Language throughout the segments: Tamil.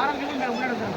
ஆரம்பிக்கும் உள்ளிடம்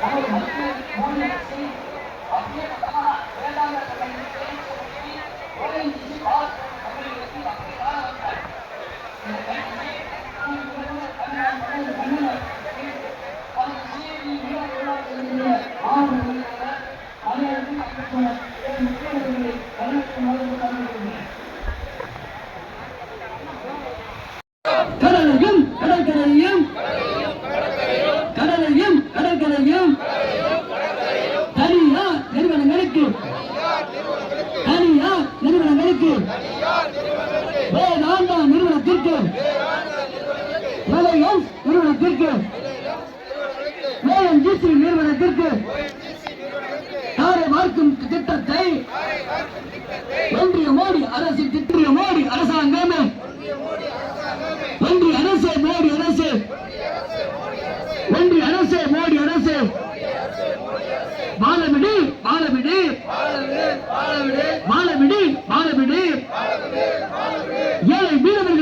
கடலையும் வேதாந்தா நிறுவனத்திற்கு. ரிலையன்ஸ் நிறுவனத்திற்கு. ஓஎன்ஜிசி நிறுவனத்திற்கு. தாரை வார்க்கும் திட்டத்தை ஒன்றிய மோடி அரசு திட்டிய மோடி அரசாங்கம். ஒன்றிய அரசு மோடி அரசு. ஒன்றிய அரசு மோடி அரசு. வாழவிடு வாழவிடு வாழவிடு வாழவிடு மீனவர்கள்